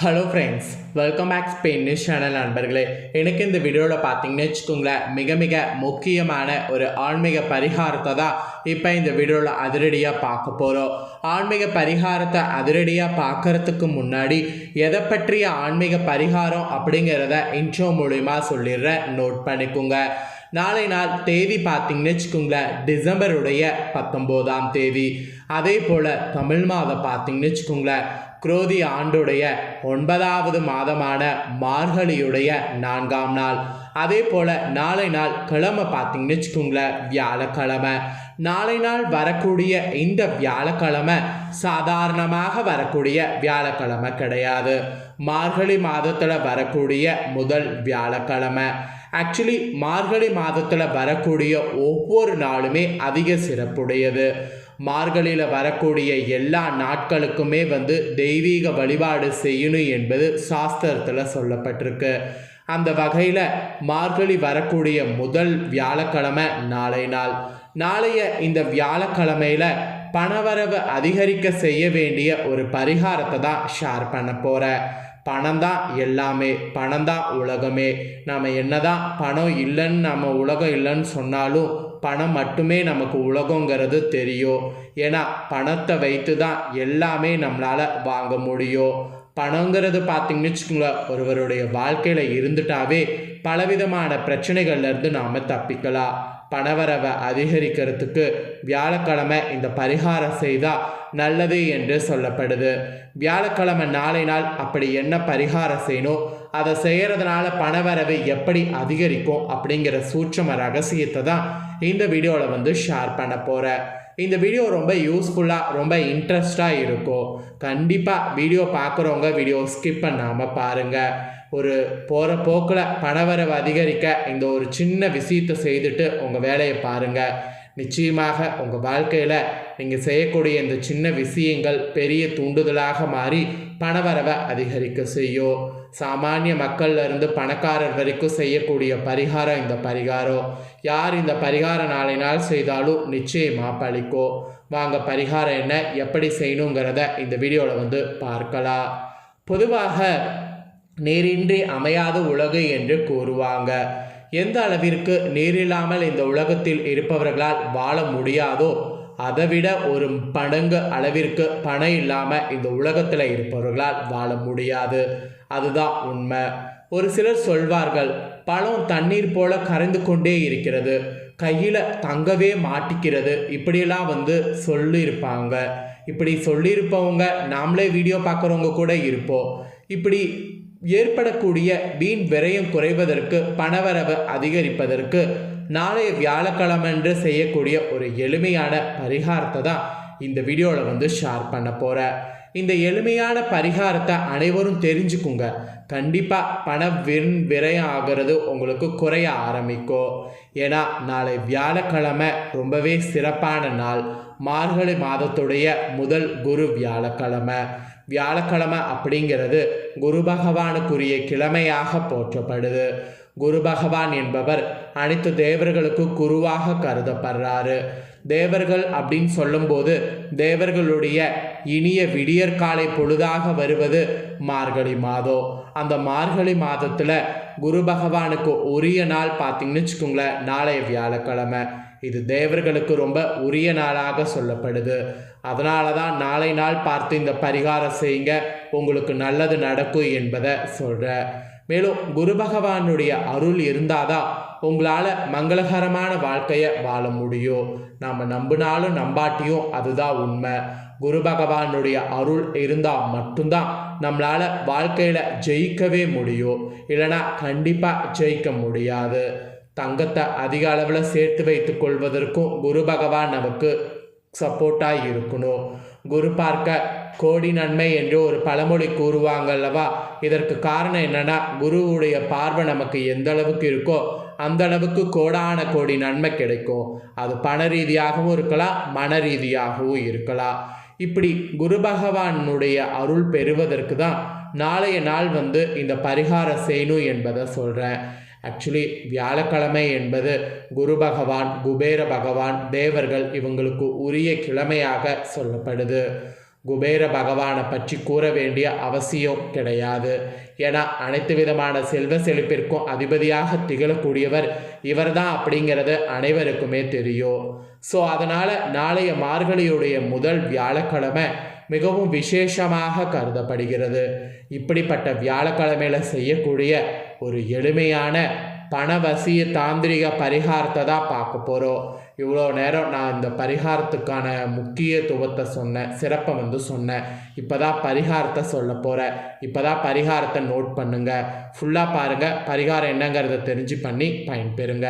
Hello friends welcome back Spain news channel நண்பர்களே. எனக்கு இந்த வீடியோவில் பார்த்தீங்கன்னு வச்சுக்கோங்களேன் மிக மிக முக்கியமான ஒரு ஆன்மீக பரிகாரத்தை தான் இப்போ இந்த வீடியோவில் அதிரடியாக பார்க்க போகிறோம் ஆன்மீக பரிகாரத்தை அதிரடியாக பார்க்கறதுக்கு முன்னாடி எதை பற்றிய ஆன்மீக பரிகாரம் அப்படிங்கிறத இன்ட்ரோ மூலிமா சொல்லிடுறேன். நோட் பண்ணிக்கோங்க. நாளை நாள் தேதி பார்த்தீங்கன்னு வச்சுக்கோங்களேன் டிசம்பருடைய பத்தொம்போதாம் தேதி. அதே போல் தமிழ் மாதம் பார்த்தீங்கன்னு வச்சுக்கோங்களேன் குரோதி ஆண்டுடைய ஒன்பதாவது மாதமான மார்கழியுடைய நான்காம் நாள். அதே போல் நாளை நாள் கிழமை பார்த்தீங்கன்னு வச்சுக்கோங்களேன் வியாழக்கிழமை. நாளை நாள் வரக்கூடிய இந்த வியாழக்கிழமை சாதாரணமாக வரக்கூடிய வியாழக்கிழமை கிடையாது. மார்கழி மாதத்தில் வரக்கூடிய முதல் வியாழக்கிழமை. ஆக்சுவலி மார்கழி மாதத்தில் வரக்கூடிய ஒவ்வொரு நாளுமே அதிக சிறப்புடையது. மார்கழியில் வரக்கூடிய எல்லா நாட்களுக்குமே வந்து தெய்வீக வழிபாடு செய்யணும் என்பது சாஸ்திரத்தில் சொல்லப்பட்டிருக்கு. அந்த வகையில் மார்கழி வரக்கூடிய முதல் வியாழக்கிழமை நாளை நாள். நாளைய இந்த வியாழக்கிழமையில் பணவரவு அதிகரிக்க செய்ய வேண்டிய ஒரு பரிகாரத்தை தான் ஷேர் பண்ண போகிறேன் பணம் தான் எல்லாமே பணம் தான் உலகமே. நம்ம என்னதான் பணம் இல்லைன்னு நம்ம உலகம் இல்லைன்னு சொன்னாலும் பணம் மட்டுமே நமக்கு உலகங்கிறது தெரியும். ஏன்னா பணத்தை வைத்து தான் எல்லாமே நம்மளால் வாங்க முடியும். பணங்கிறது பார்த்தீங்கன்னு வச்சுக்கோங்களேன் ஒருவருடைய வாழ்க்கையில் இருந்துட்டாவே பலவிதமான பிரச்சனைகள்லேருந்து நாம் தப்பிக்கலாம். பணவரவை அதிகரிக்கிறதுக்கு வியாழக்கிழமை இந்த பரிகாரம் செய்தால் நல்லது என்று சொல்லப்படுது. வியாழக்கிழமை நாளை நாள் அப்படி என்ன பரிகாரம் செய்யணும்? அதை செய்கிறதுனால பணவரவு எப்படி அதிகரிக்கும் அப்படிங்கிற சூட்சம ரகசியத்தை தான் இந்த வீடியோவில் வந்து ஷேர் பண்ண போகிறேன் இந்த வீடியோ ரொம்ப யூஸ்ஃபுல்லாக ரொம்ப இன்ட்ரெஸ்டாக இருக்கும். கண்டிப்பாக வீடியோ பார்க்குறவங்க வீடியோ ஸ்கிப் பண்ணாமல் பாருங்கள் ஒரு போகிற போக்கில் பணவரவு அதிகரிக்க இந்த ஒரு சின்ன விஷயத்தை செய்துட்டு உங்கள் வேலையை பாருங்கள் நிச்சயமாக உங்கள் வாழ்க்கையில் நீங்கள் செய்யக்கூடிய இந்த சின்ன விஷயங்கள் பெரிய தூண்டுதலாக மாறி பணவரவை அதிகரிக்க செய்யும். சாமானிய மக்கள்லேருந்து பணக்காரர் வரைக்கும் செய்யக்கூடிய பரிகாரம் இந்த பரிகாரம். யார் இந்த பரிகாரம் நாளை நாள் செய்தாலும் நிச்சயமாக பழிக்கும். வாங்க பரிகாரம் என்ன எப்படி செய்யணுங்கிறத இந்த வீடியோவில் வந்து பார்க்கலாம். பொதுவாக நீரின்றி அமையாத உலகு என்று கூறுவாங்க. எந்த அளவிற்கு நீரில்லாமல் இந்த உலகத்தில் இருப்பவர்களால் வாழ முடியாதோ அதை விட ஒரு படங்கு அளவிற்கு பணம் இல்லாமல் இந்த உலகத்தில் இருப்பவர்களால் வாழ முடியாது. அதுதான் உண்மை. ஒரு சிலர் சொல்வார்கள் பழம் தண்ணீர் போல கரைந்து கொண்டே இருக்கிறது. கையில் தங்கவே மாட்டிக்கிறது. இப்படியெல்லாம் வந்து சொல்லியிருப்பாங்க. இப்படி சொல்லியிருப்பவங்க நாமளே வீடியோ பார்க்குறவங்க கூட இருப்போம். இப்படி ஏற்படக்கூடிய வீண் விரயம் குறைவதற்கு பணவரவு அதிகரிப்பதற்கு நாளைய வியாழக்கிழமன்று செய்யக்கூடிய ஒரு எளிமையான பரிகாரத்தை தான் இந்த வீடியோவில் வந்து ஷேர் பண்ண போகிறேன் இந்த எளிமையான பரிகாரத்தை அனைவரும் தெரிஞ்சுக்குங்க. கண்டிப்பாக பண வின் விரயம் ஆகிறது உங்களுக்கு குறைய ஆரம்பிக்கும். ஏன்னா நாளை வியாழக்கிழமை ரொம்பவே சிறப்பான நாள். மார்கழி மாதத்துடைய முதல் குரு வியாழக்கிழமை. வியாழக்கிழமை அப்படிங்கிறது குரு பகவானுக்குரிய கிழமையாக போற்றப்படுது. குரு பகவான் என்பவர் அனைத்து தேவர்களுக்கு குருவாக கருதப்படுறாரு. தேவர்கள் அப்படின்னு சொல்லும்போது தேவர்களுடைய இனிய விடியற்காலை பொழுதாக வருவது மார்கழி மாதம். அந்த மார்கழி மாதத்தில் குரு பகவானுக்கு உரிய நாள் பார்த்தீங்கன்னு வச்சுக்கோங்களேன் நாளைய வியாழக்கிழமை. இது தேவர்களுக்கு ரொம்ப உரிய நாளாக சொல்லப்படுது. அதனால தான் நாளை நாள் பார்த்து இந்த பரிகாரம் செய்யுங்க. உங்களுக்கு நல்லது நடக்கும் என்பதை சொல்கிறேன் மேலும் குரு பகவானுடைய அருள் இருந்தாதான் உங்களால் மங்களகரமான வாழ்க்கையை வாழ முடியும். நாம் நம்பினாலும் நம்பாட்டியும் அதுதான் உண்மை. குரு பகவானுடைய அருள் இருந்தால் மட்டும்தான் நம்மளால் வாழ்க்கையில் ஜெயிக்கவே முடியும். இல்லைனா கண்டிப்பாக ஜெயிக்க முடியாது. தங்கத்தை அதிக அளவில் சேர்த்து வைத்து கொள்வதற்கும் குரு பகவான் நமக்கு சப்போர்ட்டாக இருக்கணும். குரு பார்க்க கோடி நன்மை என்று ஒரு பழமொழி கூறுவாங்க அல்லவா? இதற்கு காரணம் என்னன்னா குருவுடைய பார்வை நமக்கு எந்த அளவுக்கு இருக்கோ அந்த அளவுக்கு கோடான கோடி நன்மை கிடைக்கும். அது பண ரீதியாகவும் இருக்கலாம் மன ரீதியாகவும் இருக்கலாம். இப்படி குரு பகவானுடைய அருள் பெறுவதற்கு தான் நாளைய நாள் வந்து இந்த பரிகாரம் செய்யணும் என்பதை சொல்கிறேன் ஆக்சுவலி வியாழக்கிழமை என்பது குரு பகவான் குபேர பகவான் தேவர்கள் இவங்களுக்கு உரிய கிழமையாக சொல்லப்படுது. குபேர பகவானை பற்றி கூற வேண்டிய அவசியம் கிடையாது. ஏன்னா அனைத்து விதமான செல்வ செழிப்பிற்கும் அதிபதியாக திகழக்கூடியவர் இவர்தான் அப்படிங்கிறது அனைவருக்குமே தெரியும். ஸோ அதனால் நாளைய மார்கழியுடைய முதல் வியாழக்கிழமை மிகவும் விசேஷமாக கருதப்படுகிறது. இப்படிப்பட்ட வியாழக்கிழமையில் செய்யக்கூடிய ஒரு எளிமையான பணவசிய தாந்திரிக பரிகாரத்தை தான் பார்க்க போகிறோம் இவ்வளோ நேரம் நான் இந்த பரிகாரத்துக்கான முக்கியத்துவத்தை சொன்னேன் சிறப்பை வந்து சொன்னேன். இப்போ தான் பரிகாரத்தை சொல்ல போகிறேன் இப்போ தான் பரிகாரத்தை நோட் பண்ணுங்கள் ஃபுல்லாக பாருங்கள் பரிகாரம் என்னங்கிறத தெரிஞ்சு பண்ணி பயன்பெறுங்க.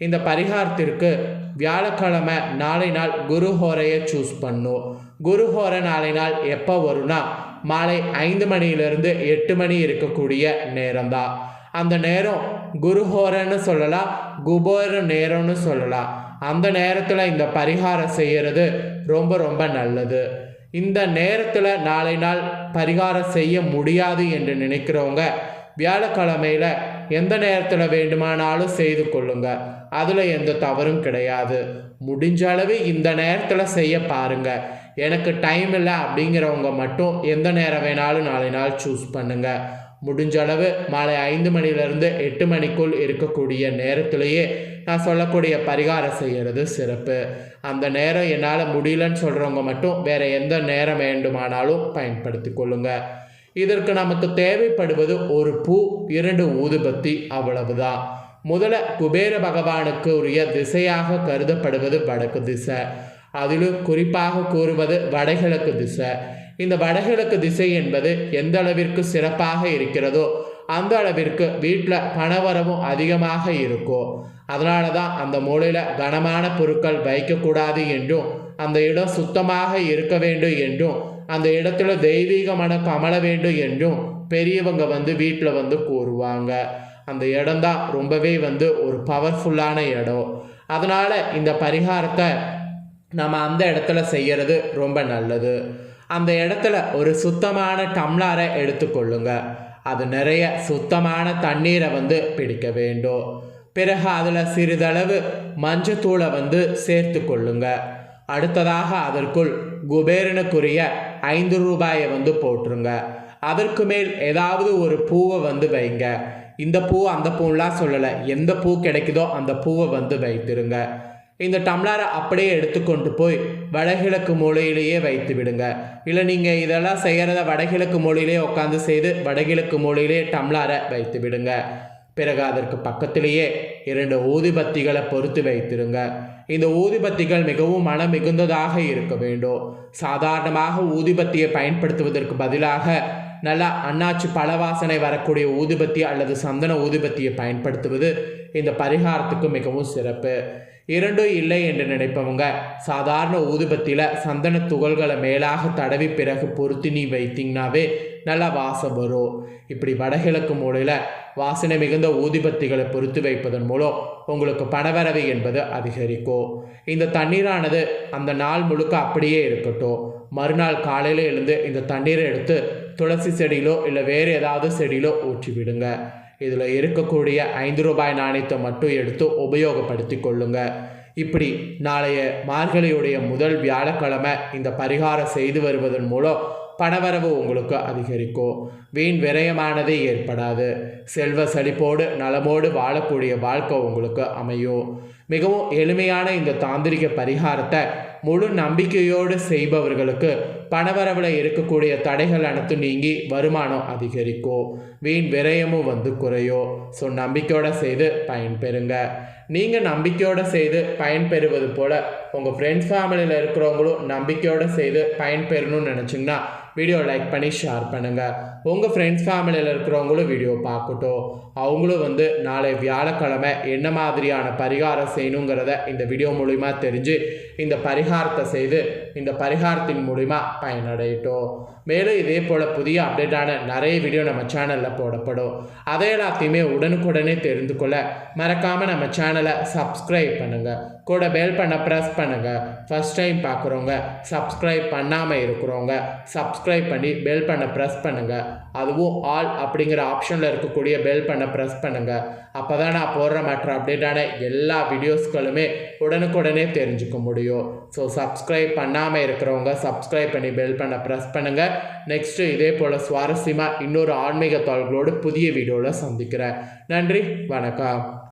இந்த பரிகாரத்திற்கு வியாழக்கிழமை நாளை நாள் குரு ஹோரையை சூஸ் பண்ணும் குரு ஹோரை நாளை நாள் எப்போ வரும்னா மாலை ஐந்து மணியிலிருந்து எட்டு மணி இருக்கக்கூடிய நேரம்தான். அந்த நேரம் குருஹோரன்னு சொல்லலாம் குபோர நேரம்னு சொல்லலாம். அந்த நேரத்தில் இந்த பரிகாரம் செய்கிறது ரொம்ப ரொம்ப நல்லது. இந்த நேரத்தில் நாளை நாள் பரிகாரம் செய்ய முடியாது என்று நினைக்கிறவங்க வியாழக்கிழமையில் எந்த நேரத்தில் வேண்டுமானாலும் செய்து கொள்ளுங்க. அதில் எந்த தவறும் கிடையாது. முடிஞ்ச அளவு இந்த நேரத்தில் செய்ய பாருங்க. எனக்கு டைம் இல்லை அப்படிங்கிறவங்க மட்டும் எந்த நேரம் வேணாலும் நாளை நாள் சூஸ் பண்ணுங்கள் முடிஞ்ச அளவு மாலை ஐந்து மணிலேருந்து எட்டு மணிக்குள் இருக்கக்கூடிய நேரத்திலேயே நான் சொல்லக்கூடிய பரிகாரம் செய்கிறது சிறப்பு. அந்த நேரம் என்னால் முடியலன்னு சொல்கிறவங்க மட்டும் வேறு எந்த நேரம் வேண்டுமானாலும் பயன்படுத்தி கொள்ளுங்கள் இதற்கு நமக்கு தேவைப்படுவது ஒரு பூ இரண்டு ஊதுபத்தி அவ்வளவுதான் முதல்ல குபேர பகவானுக்கு உரிய திசையாக கருதப்படுவது வடக்கு திசை. அதிலும் குறிப்பாக கூறுவது வடகிழக்கு திசை. இந்த வடகிழக்கு திசை என்பது எந்த அளவிற்கு சிறப்பாக இருக்கிறதோ அந்த அளவிற்கு வீட்டில் பணவரவும் அதிகமாக இருக்கும் அதனால தான் அந்த மூலையில் கனமான பொருட்கள் வைக்கக்கூடாது என்றும் அந்த இடம் சுத்தமாக இருக்க வேண்டும் என்றும் அந்த இடத்துல தெய்வீக மனம் கமல வேண்டும் என்றும் பெரியவங்க வந்து வீட்டில் வந்து கூறுவாங்க. அந்த இடம்தான் ரொம்பவே வந்து ஒரு பவர்ஃபுல்லான இடம். அதனால் இந்த பரிகாரத்தை நம்ம அந்த இடத்துல செய்கிறது ரொம்ப நல்லது. அந்த இடத்துல ஒரு சுத்தமான டம்ளாரை எடுத்துக்கொள்ளுங்க அது நிறைய சுத்தமான தண்ணீரை வந்து பிடிக்க வேண்டும். பிறகு அதில் சிறிதளவு மஞ்சத்தூளை வந்து சேர்த்து கொள்ளுங்க. அடுத்ததாக அதற்குள் குபேரனுக்குரிய ஐந்து ரூபாயை வந்து போட்டுருங்க. அதற்கு மேல் ஏதாவது ஒரு பூவை வந்து வைங்க. இந்த பூ அந்த பூலாம் சொல்லலை. எந்த பூ கிடைக்குதோ அந்த பூவை வந்து வைத்திருங்க. இந்த டம்ளரை அப்படியே எடுத்துக்கொண்டு போய் வடகிழக்கு மூலையிலேயே வைத்து விடுங்க. இல்லை நீங்கள் இதெல்லாம் செய்கிறத வடகிழக்கு மூலையிலே உட்காந்து செய்து வடகிழக்கு மூலையிலே டம்ளரை வைத்து விடுங்க. பிறகு அதற்கு பக்கத்திலேயே இரண்டு ஊதிபத்திகளை பொறுத்து வைத்திருங்க. இந்த ஊதிபத்திகள் மிகவும் மனம் மிகுந்ததாக இருக்க வேண்டும். சாதாரணமாக ஊதிபத்தியை பயன்படுத்துவதற்கு பதிலாக நல்லா அண்ணாச்சி பழவாசனை வரக்கூடிய ஊதுபத்தி அல்லது சந்தன ஊதுபத்தியை பயன்படுத்துவது இந்த பரிகாரத்துக்கு மிகவும் சிறப்பு. இரண்டும் இல்லை என்று நினைப்பவங்க. சாதாரண ஊதுபத்தியில் சந்தன துகள்களை மேலாக தடவி பிறகு பொருத்தி நீ வைத்தீங்கன்னாவே நல்லா வாசம் வரும். இப்படி வடகிழக்கு மூலையில் வாசனை மிகுந்த ஊதிபத்திகளை பொறுத்து வைப்பதன் மூலம் உங்களுக்கு பணவரவு என்பது அதிகரிக்கும். இந்த தண்ணீரானது அந்த நாள் முழுக்க அப்படியே இருக்கட்டும். மறுநாள் காலையில் எழுந்து இந்த தண்ணீரை எடுத்து துளசி செடியிலோ இல்லை வேறு ஏதாவது செடியிலோ ஊற்றி விடுங்க இதில் இருக்கக்கூடிய ஐந்து ரூபாய் நாணயத்தை மட்டும் எடுத்து உபயோகப்படுத்தி கொள்ளுங்க இப்படி நாளைய மார்கழியுடைய முதல் வியாழக்கிழமை இந்த பரிகாரம் செய்து வருவதன் மூலம் பணவரவு உங்களுக்கு அதிகரிக்கும். வீண் விரயமானதே ஏற்படாது. செல்வ செழிப்போடு நலமோடு வாழக்கூடிய வாழ்க்கை உங்களுக்கு அமையும். மிகவும் எளிமையான இந்த தாந்திரிக பரிகாரத்தை முழு நம்பிக்கையோடு செய்பவர்களுக்கு பணவரவில் இருக்கக்கூடிய தடைகள் அனைத்தும் நீங்கி வருமானம் அதிகரிக்கும். வீண் விரயமும் வந்து குறையும். ஸோ நம்பிக்கையோடு செய்து பயன்பெறுங்க. நீங்கள் நம்பிக்கையோடு செய்து பயன்பெறுவது போல் உங்கள் ஃப்ரெண்ட்ஸ் ஃபேமிலியில் இருக்கிறவங்களும் நம்பிக்கையோடு செய்து பயன்பெறணும்னு நினச்சிங்கன்னா வீடியோ லைக் பண்ணி ஷேர் பண்ணுங்கள் உங்கள் ஃப்ரெண்ட்ஸ் ஃபேமிலியில் இருக்கிறவங்களும் வீடியோ பார்க்கட்டும். அவங்களும் வந்து நாளை வியாழக்கிழமை என்ன மாதிரியான பரிகாரம் செய்யணுங்கிறத இந்த வீடியோ மூலிமா தெரிஞ்சு இந்த பரிகாரத்தை செய்து இந்த பரிகாரத்தின் மூலிமா பயனடையட்டும். மேலும் இதே போல் புதிய அப்டேட்டான நிறைய வீடியோ நம்ம சேனலில் போடப்படும். அதை எல்லாத்தையுமே உடனுக்குடனே தெரிந்து கொள்ள மறக்காமல் நம்ம சேனலை சப்ஸ்கிரைப் பண்ணுங்கள் கூட பெல் பண்ண ப்ரெஸ் பண்ணுங்கள் ஃபஸ்ட் டைம் பார்க்குறவங்க சப்ஸ்கிரைப் பண்ணாமல் இருக்கிறவங்க சப்ஸ்கிரைப் பண்ணி பெல் பண்ண ப்ரெஸ் பண்ணுங்கள் அதுவும் ஆல் அப்படிங்கிற ஆப்ஷனில் இருக்கக்கூடிய பெல் பண்ண ப்ரெஸ் பண்ணுங்கள் அப்போ தான் நான் போடுற மற்ற அப்டேட்டான எல்லா வீடியோஸ்களுமே உடனுக்குடனே தெரிஞ்சுக்க முடியும். வீடியோ ஸோ சப்ஸ்கிரைப் பண்ணாமல் இருக்கிறவங்க சப்ஸ்கிரைப் பண்ணி பெல் பண்ண ப்ரெஸ் பண்ணுங்கள் நெக்ஸ்ட்டு இதே போல் சுவாரஸ்யமாக இன்னொரு ஆன்மீக தாள்களோடு புதிய வீடியோவில் சந்திக்கிறேன். நன்றி வணக்கம்.